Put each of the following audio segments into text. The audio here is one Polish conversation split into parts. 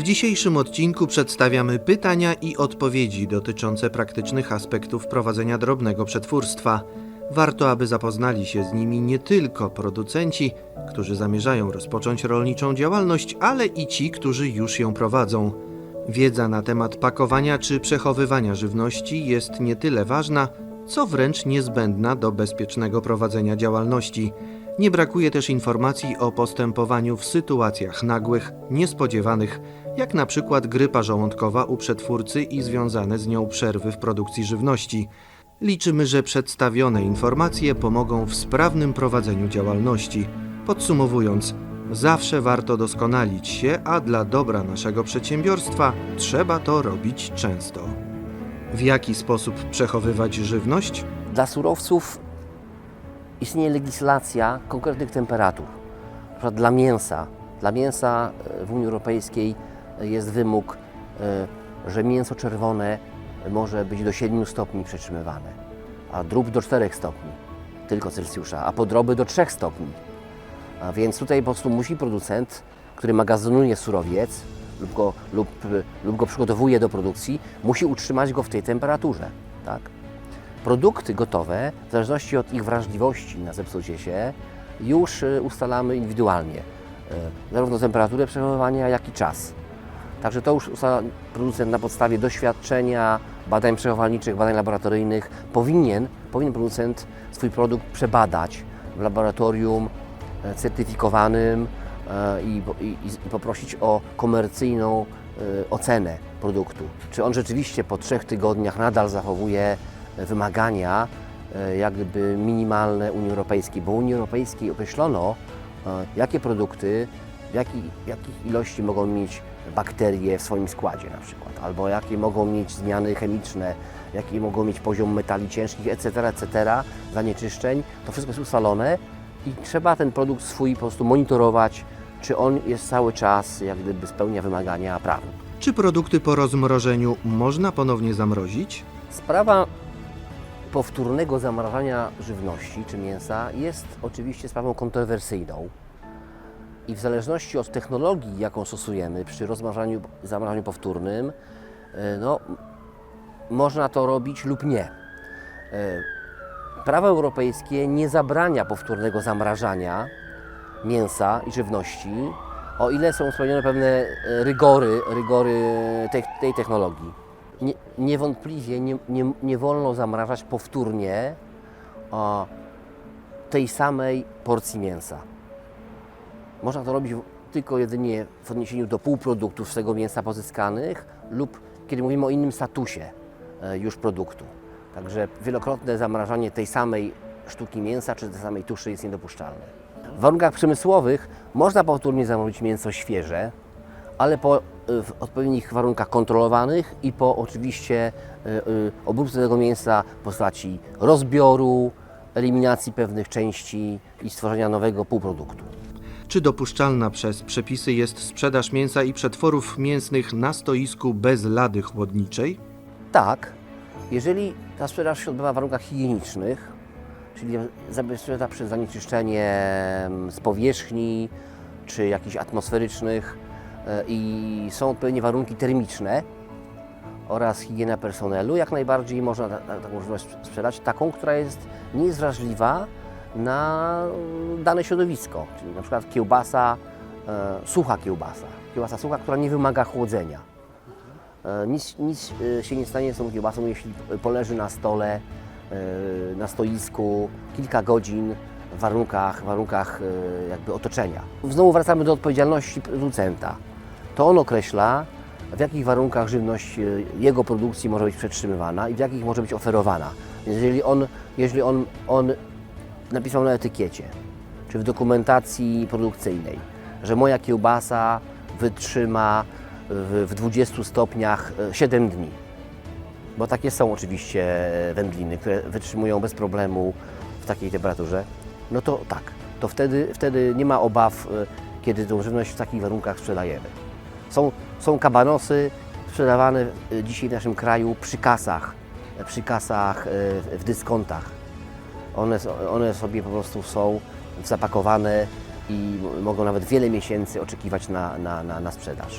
W dzisiejszym odcinku przedstawiamy pytania i odpowiedzi dotyczące praktycznych aspektów prowadzenia drobnego przetwórstwa. Warto, aby zapoznali się z nimi nie tylko producenci, którzy zamierzają rozpocząć rolniczą działalność, ale i ci, którzy już ją prowadzą. Wiedza na temat pakowania czy przechowywania żywności jest nie tyle ważna, co wręcz niezbędna do bezpiecznego prowadzenia działalności. Nie brakuje też informacji o postępowaniu w sytuacjach nagłych, niespodziewanych, jak na przykład grypa żołądkowa u przetwórcy i związane z nią przerwy w produkcji żywności. Liczymy, że przedstawione informacje pomogą w sprawnym prowadzeniu działalności. Podsumowując, zawsze warto doskonalić się, a dla dobra naszego przedsiębiorstwa trzeba to robić często. W jaki sposób przechowywać żywność? Dla surowców istnieje legislacja konkretnych temperatur. Na przykład dla mięsa. Dla mięsa e, w Unii Europejskiej jest wymóg, e, że mięso czerwone może być do 7 stopni przetrzymywane, a drób do 4 stopni, tylko Celsjusza, a podroby do 3 stopni. A więc tutaj po prostu musi producent, który magazynuje surowiec lub go, lub, lub go przygotowuje do produkcji, musi utrzymać go w tej temperaturze. Tak? Produkty gotowe, w zależności od ich wrażliwości na zepsucie się, już y, ustalamy indywidualnie. Y, Zarówno temperaturę przechowywania, jak i czas. Także to już ustala producent na podstawie doświadczenia, badań przechowalniczych, badań laboratoryjnych. Powinien, powinien producent swój produkt przebadać w laboratorium e, certyfikowanym e, i, i, i poprosić o komercyjną e, ocenę produktu. Czy on rzeczywiście po trzech tygodniach nadal zachowuje wymagania jak gdyby minimalne Unii Europejskiej, bo Unii Europejskiej określono, jakie produkty, w, jaki, w jakich ilości mogą mieć bakterie w swoim składzie na przykład, albo jakie mogą mieć zmiany chemiczne, jaki mogą mieć poziom metali ciężkich, etc., etc., zanieczyszczeń. To wszystko jest ustalone i trzeba ten produkt swój po prostu monitorować, czy on jest cały czas, jak gdyby spełnia wymagania prawne. Czy produkty po rozmrożeniu można ponownie zamrozić? Sprawa powtórnego zamrażania żywności czy mięsa jest oczywiście sprawą kontrowersyjną. I w zależności od technologii, jaką stosujemy przy zamrażaniu powtórnym, e, no, można to robić lub nie. E, Prawo europejskie nie zabrania powtórnego zamrażania mięsa i żywności, o ile są spełnione pewne e, rygory, rygory tej, tej technologii. Nie, niewątpliwie nie, nie, nie wolno zamrażać powtórnie o, tej samej porcji mięsa. Można to robić tylko jedynie w odniesieniu do półproduktów z tego mięsa pozyskanych lub kiedy mówimy o innym statusie e, już produktu. Także wielokrotne zamrażanie tej samej sztuki mięsa czy tej samej tuszy jest niedopuszczalne. W warunkach przemysłowych można powtórnie zamrozić mięso świeże, ale po, y, w odpowiednich warunkach kontrolowanych i po oczywiście y, obróbce tego mięsa w postaci rozbioru, eliminacji pewnych części i stworzenia nowego półproduktu. Czy dopuszczalna przez przepisy jest sprzedaż mięsa i przetworów mięsnych na stoisku bez lady chłodniczej? Tak, jeżeli ta sprzedaż się odbywa w warunkach higienicznych, czyli zabezpieczona przed zanieczyszczeniem z powierzchni czy jakichś atmosferycznych e, i są odpowiednie warunki termiczne oraz higiena personelu, jak najbardziej można ta- ta- taką żywność sprzedać, taką, która jest, nie jest na dane środowisko, czyli na przykład kiełbasa, e, sucha kiełbasa, kiełbasa sucha, która nie wymaga chłodzenia. E, Nic, nic e, się nie stanie z tą kiełbasą, jeśli poleży na stole, na stoisku kilka godzin w warunkach, warunkach jakby otoczenia. Znowu wracamy do odpowiedzialności producenta. To on określa, w jakich warunkach żywność jego produkcji może być przetrzymywana i w jakich może być oferowana. Więc jeżeli on, jeżeli on, on napisał na etykiecie, czy w dokumentacji produkcyjnej, że moja kiełbasa wytrzyma w, w 20 stopniach e, 7 dni. Bo takie są oczywiście wędliny, które wytrzymują bez problemu w takiej temperaturze. No to tak, to wtedy, wtedy nie ma obaw, e, kiedy tą żywność w takich warunkach sprzedajemy. Są, są kabanosy sprzedawane e, dzisiaj w naszym kraju przy kasach, e, przy kasach e, w dyskontach. One, one sobie po prostu są zapakowane i mogą nawet wiele miesięcy oczekiwać na, na, na, na sprzedaż.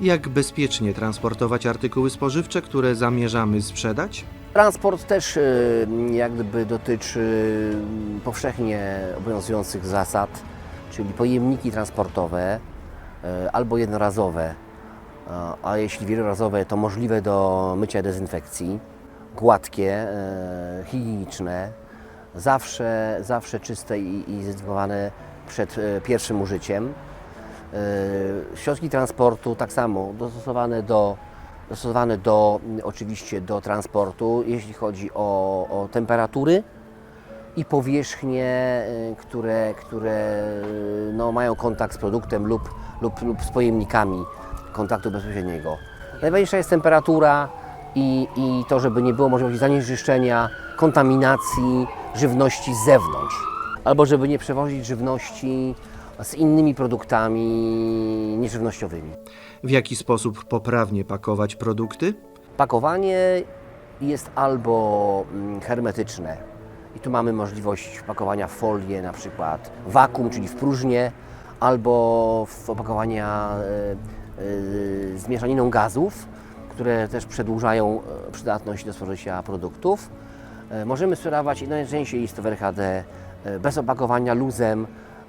Jak bezpiecznie transportować artykuły spożywcze, które zamierzamy sprzedać? Transport też y, jak gdyby dotyczy y, powszechnie obowiązujących zasad, czyli pojemniki transportowe y, albo jednorazowe, a- jeśli wielorazowe, to możliwe do mycia i dezynfekcji, gładkie, y, higieniczne, zawsze, zawsze czyste i, i zdezynfekowane przed y, pierwszym użyciem. Y, Środki transportu tak samo dostosowane do, dostosowane do oczywiście do transportu, jeśli chodzi o, o temperatury i powierzchnie, y, które, które no, mają kontakt z produktem lub, lub, lub z pojemnikami kontaktu bezpośredniego. Najważniejsza jest temperatura i, i to, żeby nie było możliwości zanieczyszczenia, kontaminacji żywności z zewnątrz. Albo żeby nie przewozić żywności z innymi produktami nieżywnościowymi. W jaki sposób poprawnie pakować produkty? Pakowanie jest albo mm, hermetyczne i tu mamy możliwość pakowania w folię, na przykład wakum, czyli w próżnię, albo w opakowania e, e, z mieszaniną gazów, które też przedłużają e, przydatność do spożycia produktów. E, Możemy sprzedawać i najczęściej jest to w RHD e, bez opakowania luzem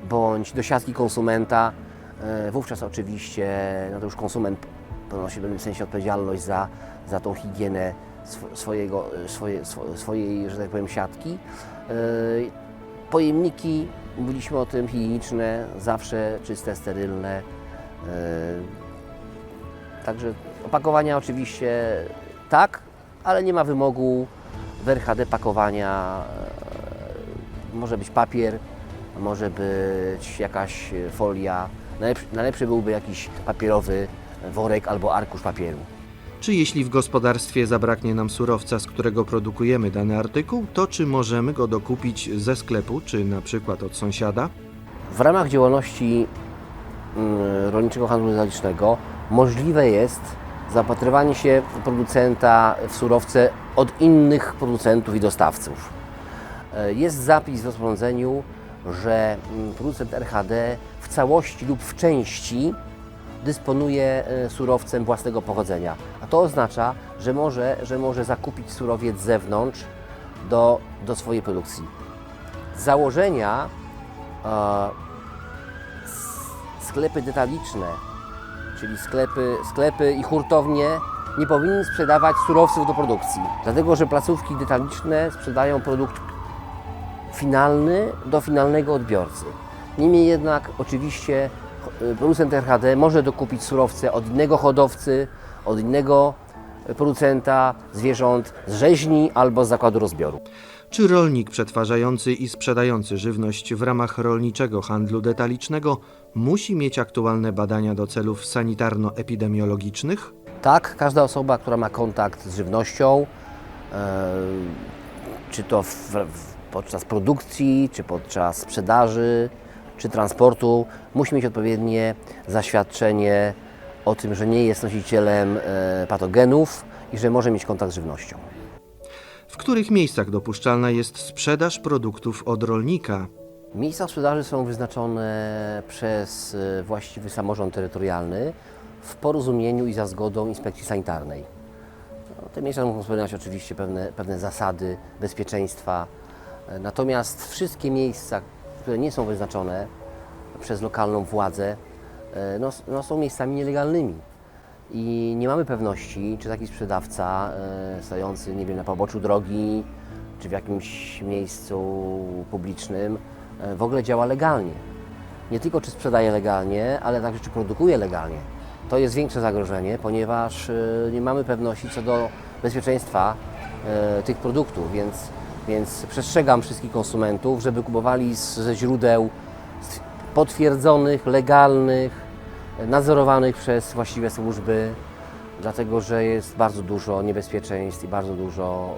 bądź do siatki konsumenta. E, Wówczas oczywiście no to już konsument ponosi w pewnym sensie odpowiedzialność za, za tą higienę sw- swojego, swoje, swo- swojej, że tak powiem, siatki. Pojemniki, mówiliśmy o tym, higieniczne, zawsze czyste, sterylne. Także opakowania oczywiście tak, ale nie ma wymogu w RHD pakowania. e, Może być papier, może być jakaś folia. Najlepszy, najlepszy byłby jakiś papierowy worek albo arkusz papieru. Czy jeśli w gospodarstwie zabraknie nam surowca, z którego produkujemy dany artykuł, to czy możemy go dokupić ze sklepu, czy na przykład od sąsiada? W ramach działalności mm, rolniczego handlu detalicznego możliwe jest zapatrywanie się producenta w surowce od innych producentów i dostawców. E, Jest zapis w rozporządzeniu, że mm, producent RHD w całości lub w części dysponuje e, surowcem własnego pochodzenia. A to oznacza, że może, że może zakupić surowiec z zewnątrz do, do swojej produkcji. Z założenia e, sklepy detaliczne, czyli sklepy, sklepy i hurtownie nie powinny sprzedawać surowców do produkcji, dlatego że placówki detaliczne sprzedają produkt finalny do finalnego odbiorcy. Niemniej jednak oczywiście y, producent RHD może dokupić surowce od innego hodowcy, od innego producenta zwierząt z rzeźni albo z zakładu rozbioru. Czy rolnik przetwarzający i sprzedający żywność w ramach rolniczego handlu detalicznego musi mieć aktualne badania do celów sanitarno-epidemiologicznych? Tak, każda osoba, która ma kontakt z żywnością, e, czy to w, w, podczas produkcji, czy podczas sprzedaży, czy transportu, musi mieć odpowiednie zaświadczenie o tym, że nie jest nosicielem e, patogenów i że może mieć kontakt z żywnością. W których miejscach dopuszczalna jest sprzedaż produktów od rolnika? Miejsca sprzedaży są wyznaczone przez e, właściwy samorząd terytorialny w porozumieniu i za zgodą inspekcji sanitarnej. No, te miejsca muszą spełniać oczywiście pewne, pewne zasady bezpieczeństwa, e, natomiast wszystkie miejsca, które nie są wyznaczone przez lokalną władzę, e, no, no, są miejscami nielegalnymi. I nie mamy pewności, czy taki sprzedawca e, stojący, nie wiem, na poboczu drogi, czy w jakimś miejscu publicznym e, w ogóle działa legalnie. Nie tylko czy sprzedaje legalnie, ale także czy produkuje legalnie. To jest większe zagrożenie, ponieważ e, nie mamy pewności co do bezpieczeństwa tych produktów, więc, więc przestrzegam wszystkich konsumentów, żeby kupowali z, ze źródeł potwierdzonych, legalnych, nadzorowanych przez właściwe służby, dlatego że jest bardzo dużo niebezpieczeństw i bardzo dużo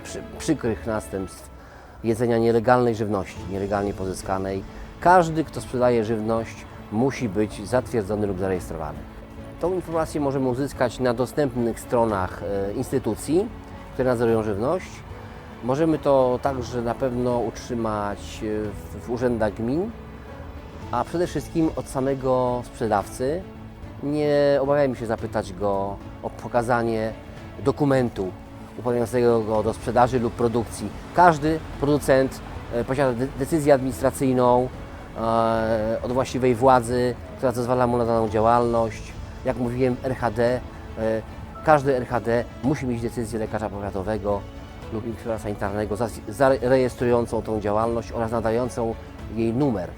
e, przy, przykrych następstw jedzenia nielegalnej żywności, nielegalnie pozyskanej. Każdy, kto sprzedaje żywność, musi być zatwierdzony lub zarejestrowany. Tą informację możemy uzyskać na dostępnych stronach e, instytucji, które nadzorują żywność. Możemy to także na pewno utrzymać w, w urzędach gmin, a przede wszystkim od samego sprzedawcy nie obawiajmy się zapytać go o pokazanie dokumentu uprawniającego go do sprzedaży lub produkcji. Każdy producent e, posiada de- decyzję administracyjną e, od właściwej władzy, która zezwala mu na daną działalność. Jak mówiłem, RHD, e, każdy RHD musi mieć decyzję lekarza powiatowego lub inspektora sanitarnego zarejestrującą tą działalność oraz nadającą jej numer.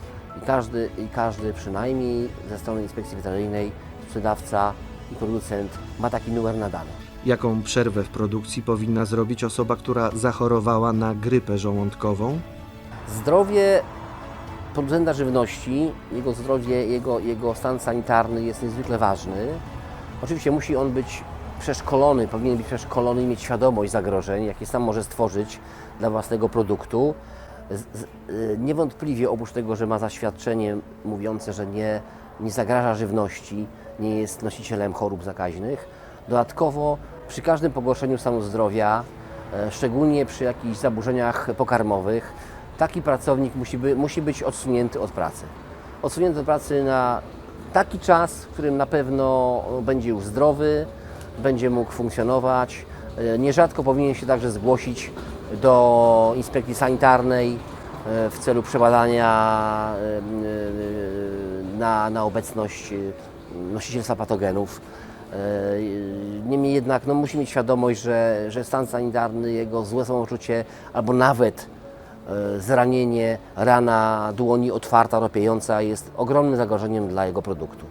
I każdy, I każdy przynajmniej ze strony inspekcji weterynaryjnej, sprzedawca i producent ma taki numer nadany. Jaką przerwę w produkcji powinna zrobić osoba, która zachorowała na grypę żołądkową? Zdrowie producenta żywności, jego zdrowie, jego, jego stan sanitarny jest niezwykle ważny. Oczywiście musi on być przeszkolony, powinien być przeszkolony i mieć świadomość zagrożeń, jakie sam może stworzyć dla własnego produktu. Y, niewątpliwie oprócz tego, że ma zaświadczenie mówiące, że nie, nie zagraża żywności, nie jest nosicielem chorób zakaźnych, dodatkowo przy każdym pogorszeniu stanu zdrowia E, szczególnie przy jakichś zaburzeniach pokarmowych, taki pracownik musi, by, musi być odsunięty od pracy. Odsunięty od pracy na taki czas, w którym na pewno będzie już zdrowy, będzie mógł funkcjonować. E, Nierzadko powinien się także zgłosić do inspekcji sanitarnej e, w celu przebadania e, e, na, na obecność nosicielstwa patogenów. Niemniej jednak no, musi mieć świadomość, że, że stan sanitarny, jego złe samopoczucie albo nawet zranienie, rana dłoni otwarta, ropiejąca jest ogromnym zagrożeniem dla jego produktu.